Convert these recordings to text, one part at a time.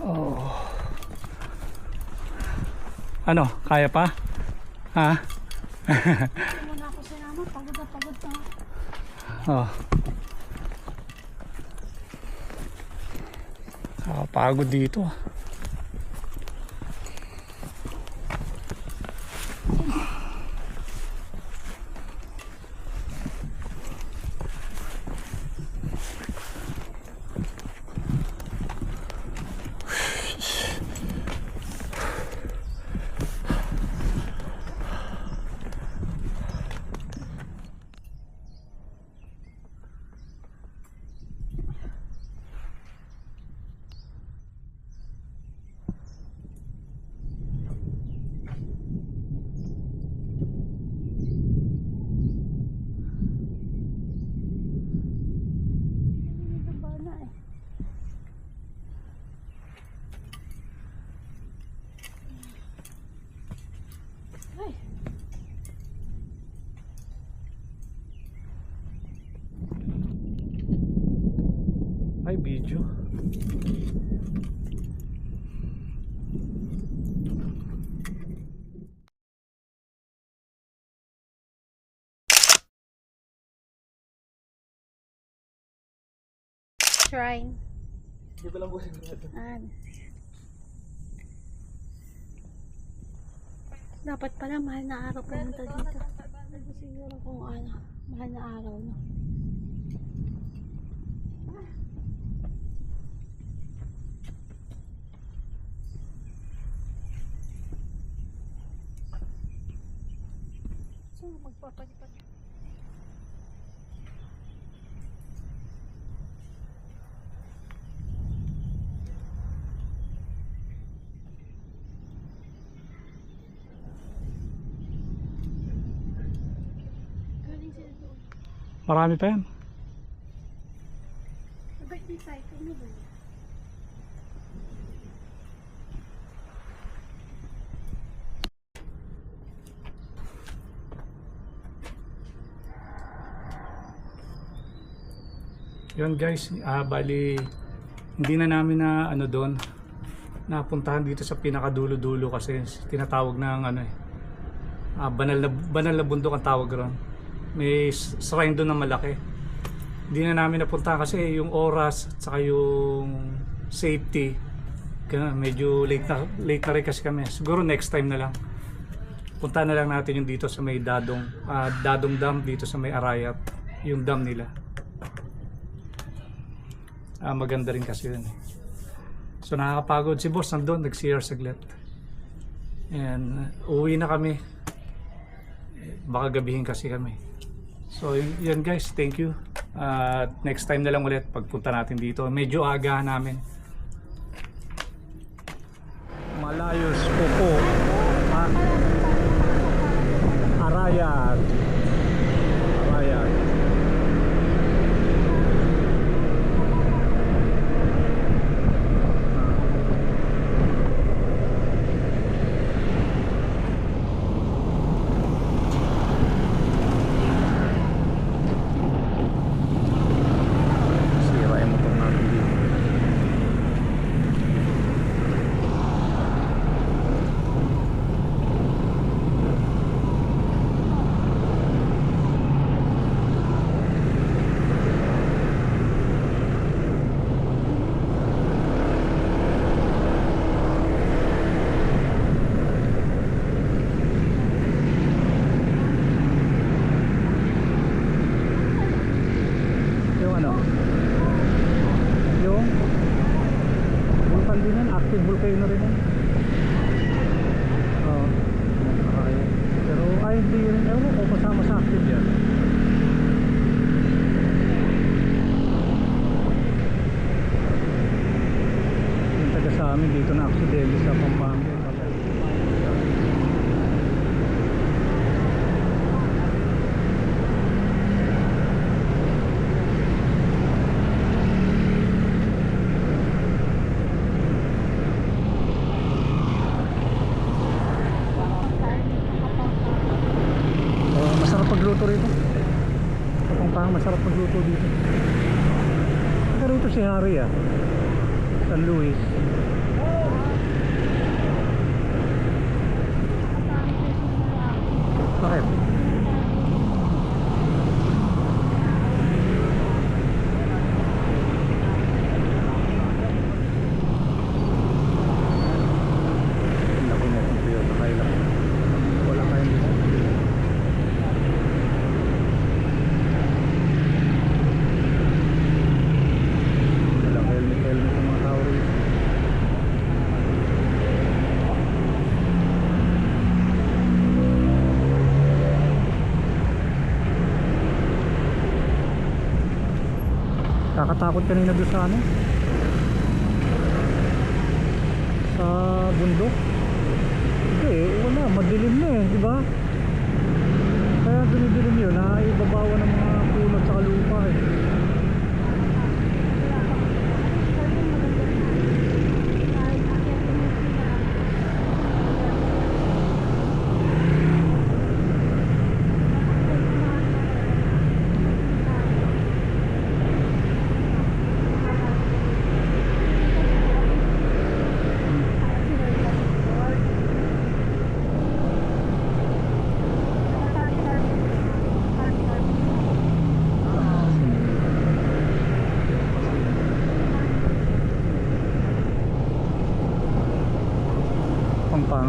Oh. Ano, kaya pa? Ha? Hindi mo na ako sinama. Pagod na pagod na. Oh. Nakapagod dito. ah. Video. Shrine. Hindi pa lang po sigurado. Ano? Dapat pala mahal na araw pumunta dito. Hindi siguro kung ano, mahal na araw no. So, magpapalipat. Galing sila doon. Marami pa yan. Birthday cycle mo ba yun? Yun guys, ah, bali hindi na namin na ano doon napuntahan dito sa pinakadulo-dulo kasi tinatawag ng ano eh ah, banal na banal na bundok ang tawag ron. May shrine doon na malaki. Hindi na namin napuntahan kasi yung oras at saka yung safety medyo late na late na rin kasi kami. Siguro next time na lang. Punta na lang natin yung dito sa may Dadong ah, Dadong Dam dito sa may Arayat, yung dam nila. Ah, maganda rin kasi yun. eh. So nakakapagod si boss nandun, nag-CR saglit. And uh, uwi na kami. Baka gabihin kasi kami. So yun, yun guys, thank you. Uh, next time na lang ulit pagpunta natin dito. Medyo aga namin. Malayos Popo. Ah, Arayat. Arayat. Sira yung motor natin dito. Yung ano? Yung Vulcan din yan, active volcano rin yan. Oo. Okay. Pero ay hindi rin, ewan ko kasama sa active yan. Yung taga sa amin dito na aksidente sa Pampanga. Maria. natatakot kanina doon sa ano.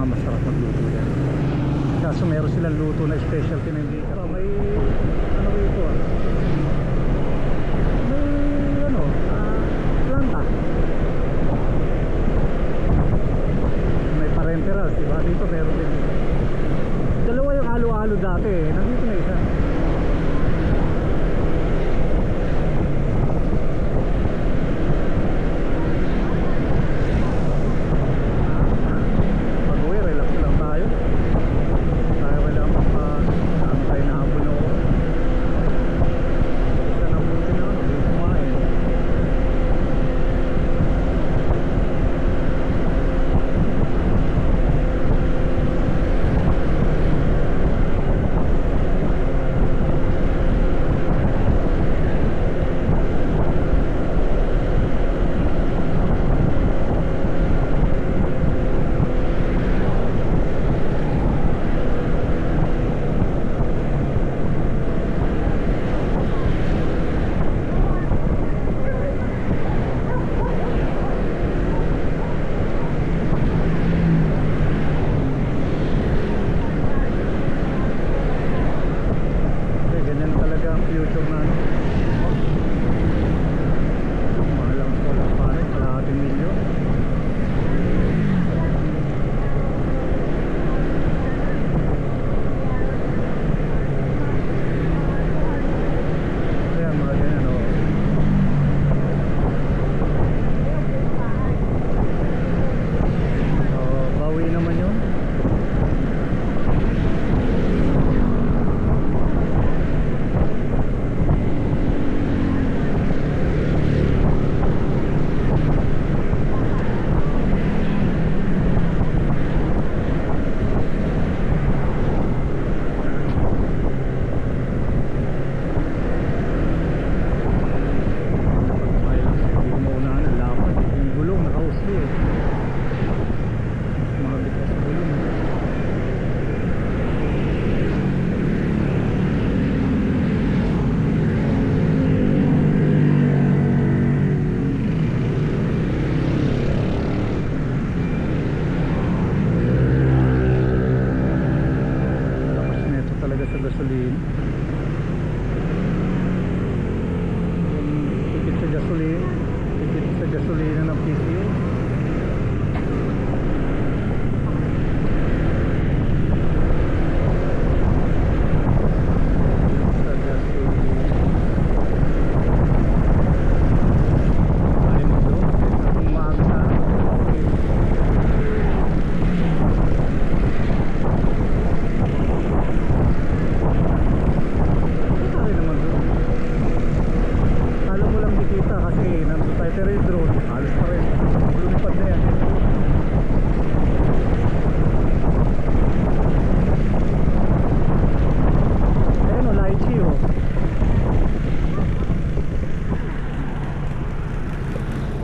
masarap magluto yan. Kaso meron silang luto na specialty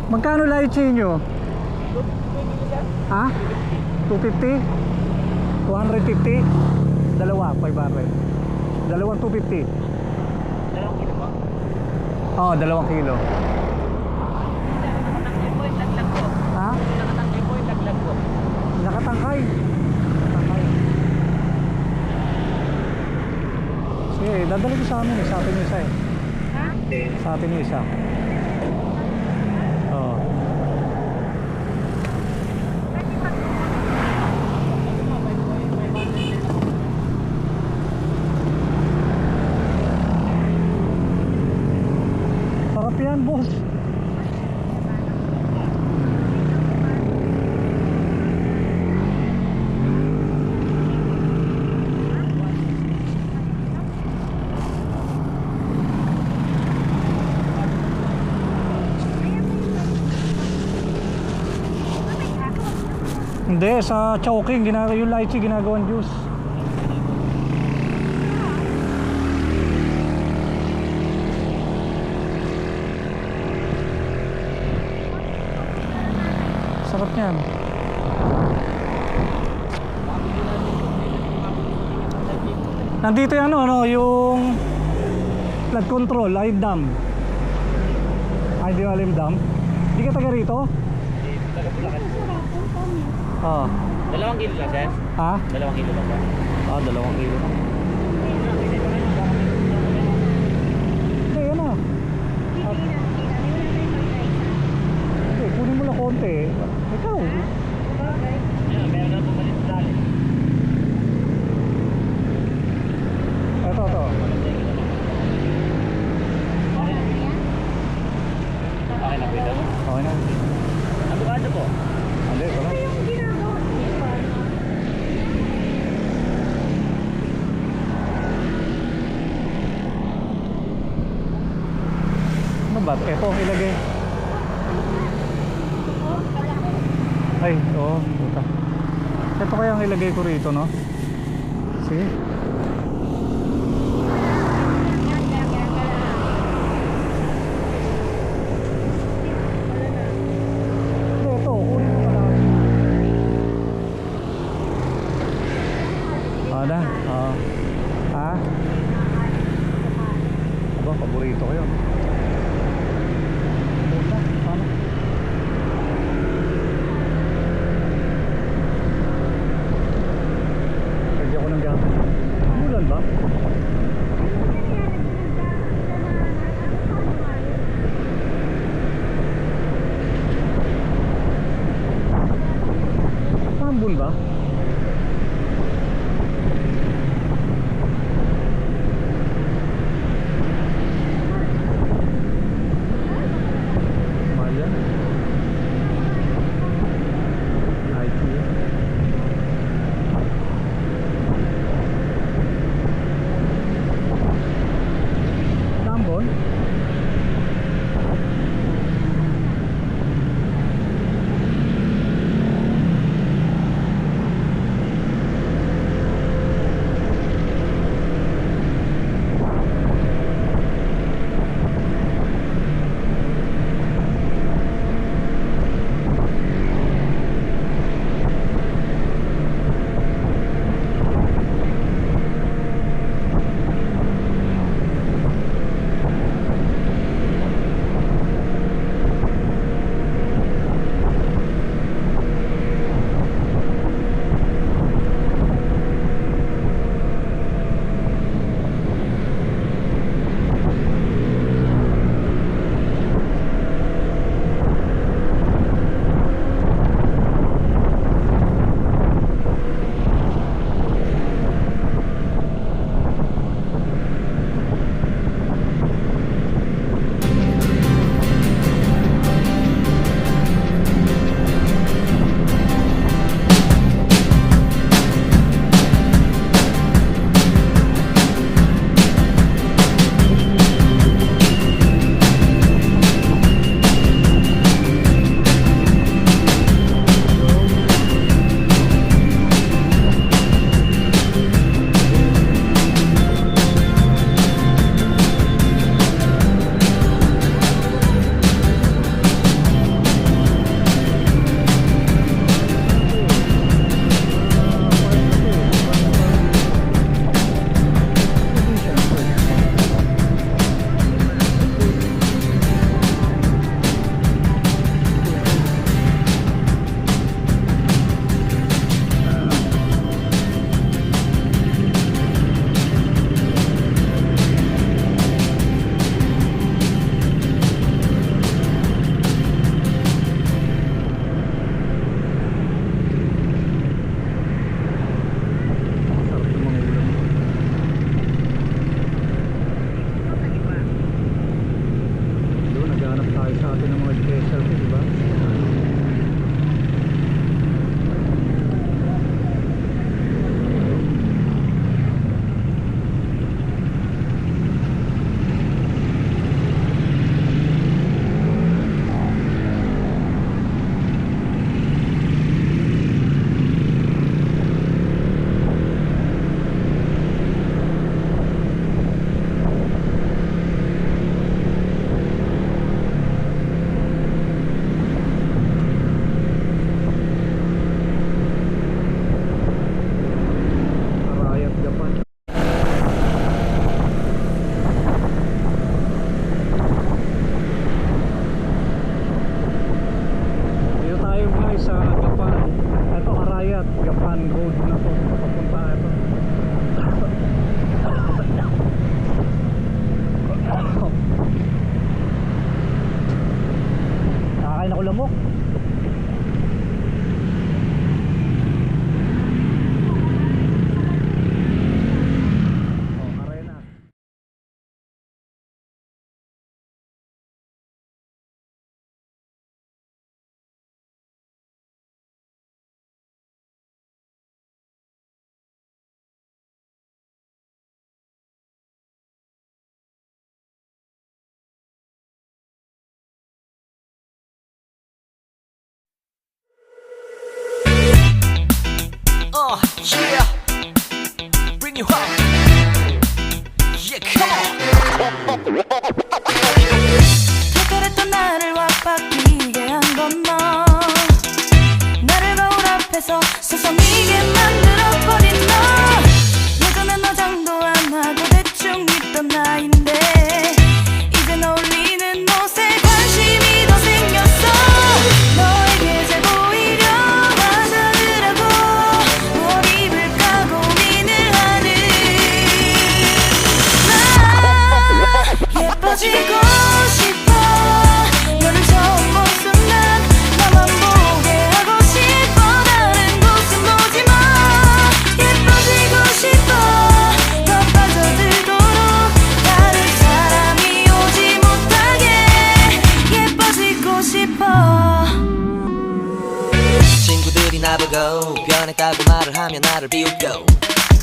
Magkano lychee nyo? Ha? 250? 250? Dalawa, 500. Dalawang 250. Dalawang kilo ba? Oo, dalawang kilo. Nakatangkay po yung laglag ko. Ha? Nakatangkay po yung laglag ko. Nakatangkay. Nakatangkay. Sige, dadali ko sa amin eh. Sa atin yung isa eh. Ha? Sa atin yung isa. Oo. Sarap yan, boss. Hindi, sa choking, ginagawa yung lychee, ginagawang juice. Sarap niyan. Nandito yung ano, ano, yung flood control, ay dam. Ay, di alim dam. Di ka taga rito? Oo. Dalawang kilo lang, sir? Ha? Dalawang kilo lang ba? Ah, dalawang kilo na. Hindi, yan na. Hindi, kunin mo lang konti. Ikaw. Ayan, meron na pumalit sa dali. Ito, ito. Okay na po ito. Okay na. Abogado po. Hindi, ito na. Ano ba? Ito, ilagay. Ay, oo. Puta. Ito kaya ang ilagay ko rito, no? Sige. Na. Oo. Ha? Aba, paborito ko yun. You home. Yeah, come on.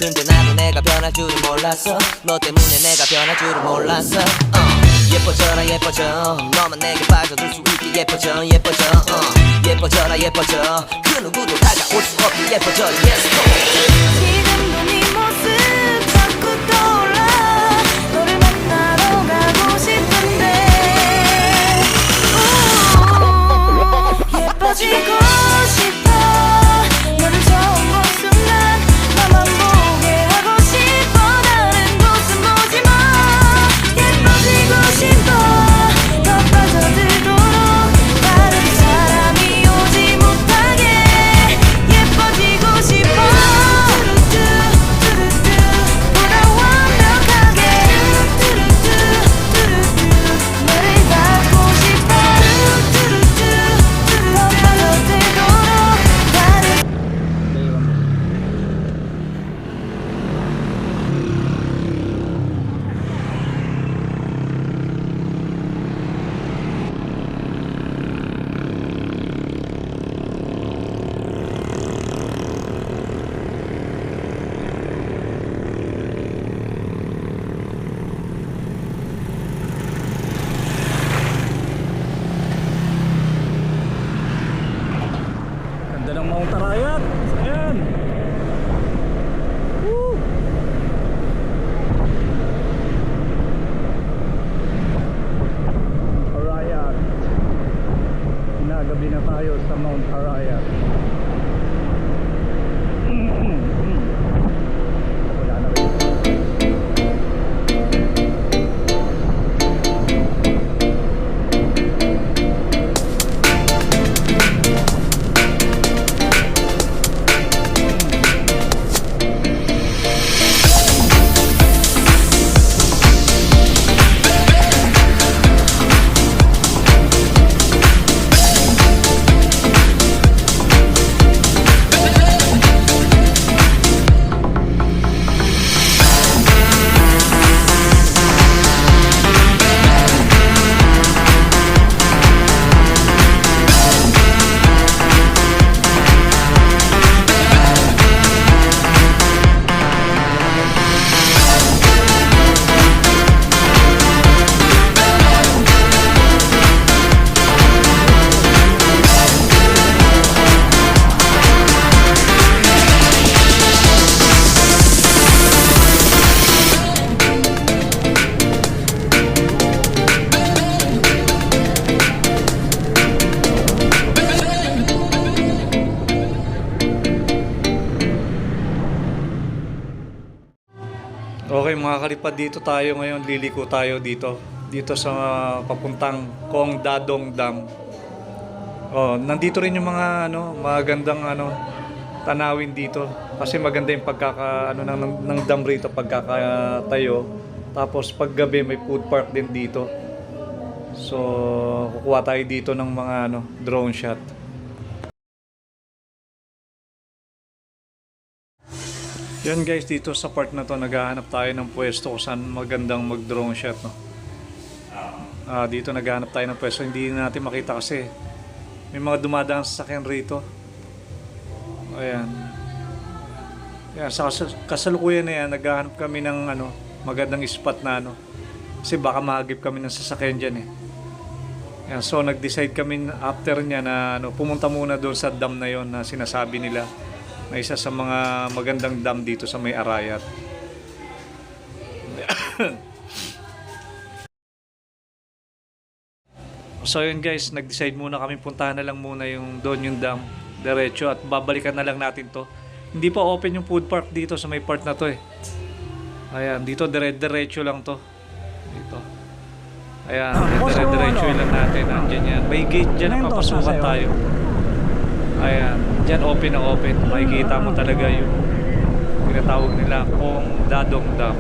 근데 나도 내가 변할 줄은 몰랐어. 너 때문에 내가 변할 줄은 몰랐어. 어. 예뻐져라 예뻐져. 너만 내게 빠져들 수 있게 예뻐져 예뻐져. 어. 예뻐져라 예뻐져. 그 누구도 다가올 수 없게 예뻐져. Yes go. 지금도 네 모습 자꾸 떠올라. 너를 만나러 가고 싶은데. 우 예뻐지고 Kalipad, dito tayo ngayon, liliko tayo dito. Dito sa papuntang Kong Dadong Dam. Oh, nandito rin yung mga ano, magandang ano tanawin dito kasi maganda yung pagkaka ano ng, ng, ng dam rito pagkakatayo. Tapos paggabi may food park din dito. So, kukuha tayo dito ng mga ano, drone shot. Yan guys, dito sa part na to, naghahanap tayo ng pwesto kung saan magandang mag-drone shot. No? Ah, dito naghahanap tayo ng pwesto, hindi natin makita kasi may mga dumadaan sa sakyan rito. Ayan. Yan, sa kas- kasalukuyan na yan, naghahanap kami ng ano, magandang spot na ano. Kasi baka mahagip kami ng sasakyan dyan eh. Yan, so nag-decide kami after niya na ano, pumunta muna doon sa dam na yon na sinasabi nila na isa sa mga magandang dam dito sa may Arayat. So yun guys, nag-decide muna kami puntahan na lang muna yung doon yung dam diretso at babalikan na lang natin to. Hindi pa open yung food park dito sa may part na to eh. Ayan, dito dire-diretso lang to. Dito. Ayan, dire-diretso ano? lang natin. Andyan yan. May gate dyan Ano na dos papasukan tayo. Ayan, dyan open na open. Makikita mo talaga yung tinatawag nila kung dadong dam.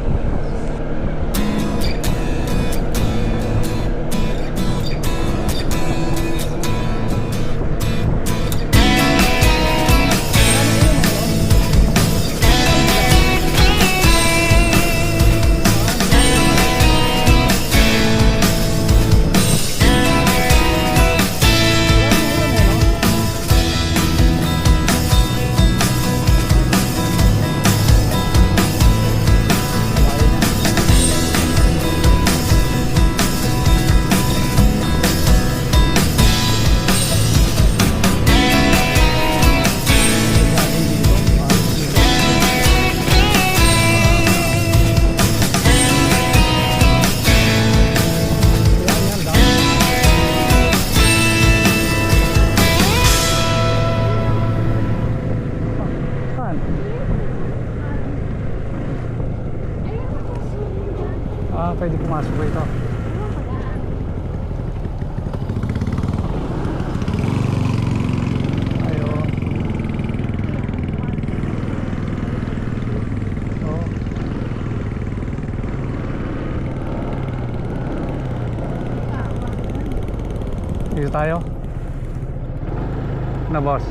Boss.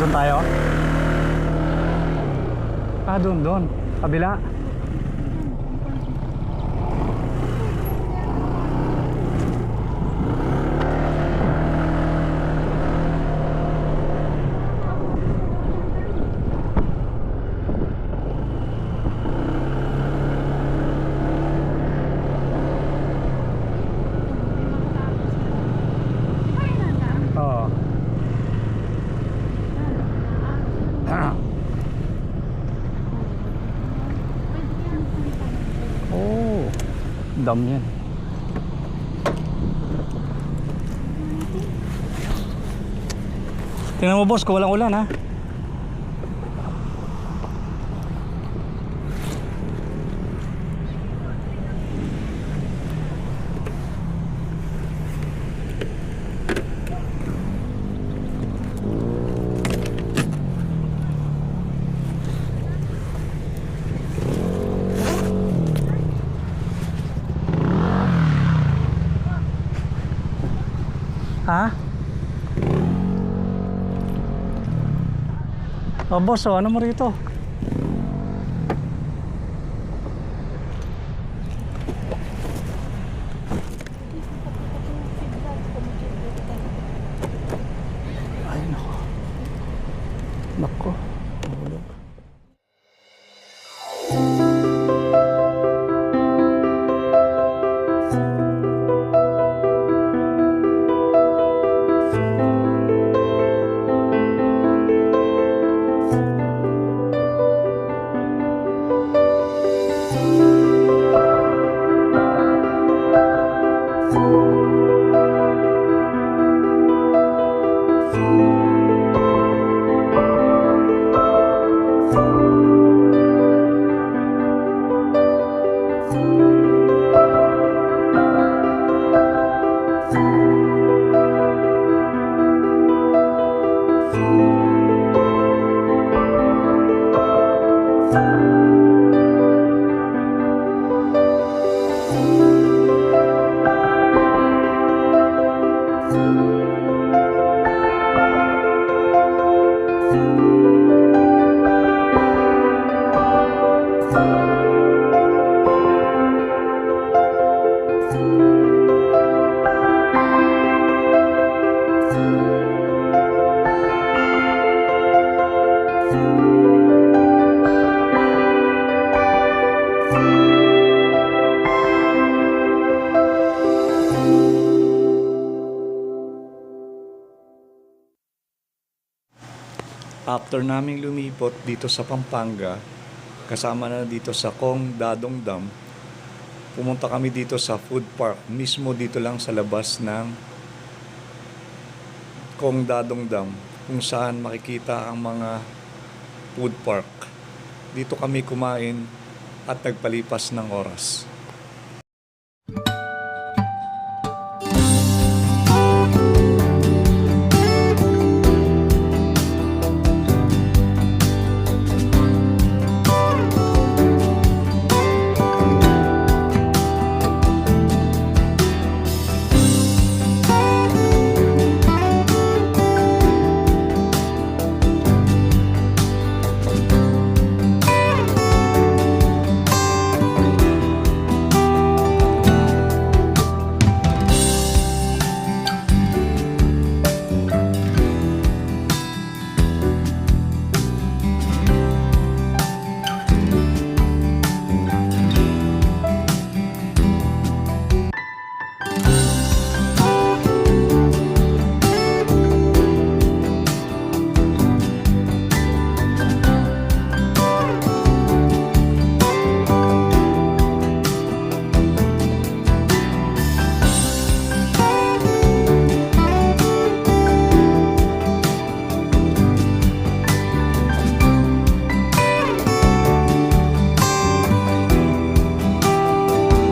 Doon tayo? Ah, doon, doon. Kabila. Oo. Ah. Oh, dam yan. Tingnan mo boss, kung walang ulan ha. Ha? Oh, boss, oh, ano mo rito? After naming lumipot dito sa Pampanga, kasama na dito sa Kong Dadong Dam, pumunta kami dito sa food park, mismo dito lang sa labas ng Kong Dadong Dam, kung saan makikita ang mga food park. Dito kami kumain at nagpalipas ng oras.